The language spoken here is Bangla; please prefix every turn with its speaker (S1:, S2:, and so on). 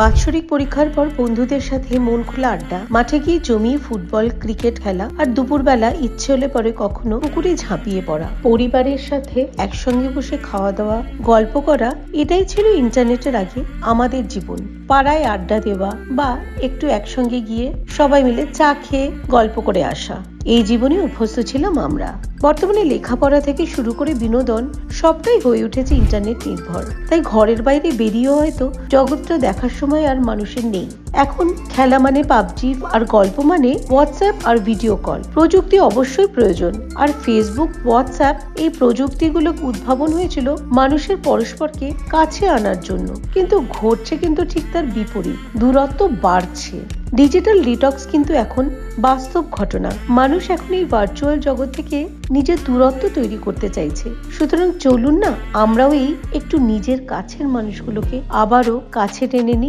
S1: বাৎসরিক পরীক্ষার পর বন্ধুদের সাথে মন খোলা আড্ডা, মাঠে গিয়ে জমিয়ে ফুটবল, ক্রিকেট খেলা আর দুপুরবেলা ইচ্ছে হলে পরে কখনো পুকুরে ঝাঁপিয়ে পড়া। পরিবারের সাথে একসঙ্গে বসে খাওয়া দাওয়া গল্প করা, এটাই ছিল ইন্টারনেটের আগে আমাদের জীবন। পাড়ায় আড্ডা দেওয়া বা একটু একসঙ্গে গিয়ে সবাই মিলে চা খেয়ে গল্প করে আসা। এই জীবনে অভ্যস্ত ছিলাম আমরা। বর্তমানে লেখাপড়া থেকে শুরু করে বিনোদন সবটাই হয়ে উঠেছে ইন্টারনেট নির্ভর। তাই ঘরের বাইরে বেরিয়েও হয়তো জগৎটা দেখার সময় আর মানুষের নেই। এখন খেলা মানে পাবজি আর গল্প মানে হোয়াটসঅ্যাপ আর ভিডিও কল প্রযুক্তি অবশ্যই প্রয়োজন। আর ফেসবুক হোয়াটসঅ্যাপ এই প্রযুক্তিগুলো উদ্ভাবন হয়েছিল মানুষের পরস্পরকে কাছে আনার জন্য। কিন্তু ঘটছে কিন্তু ঠিক তার বিপরীত। দূরত্ব বাড়ছে। ডিজিটাল ডিটক্স কিন্তু এখন বাস্তব ঘটনা। মানুষ এখন এই ভার্চুয়াল জগৎ থেকে নিজের দূরত্ব তৈরি করতে চাইছে। সুতরাং চলুন না, আমরাও এই একটু নিজের কাছের মানুষগুলোকে আবারও কাছে টেনে নিই।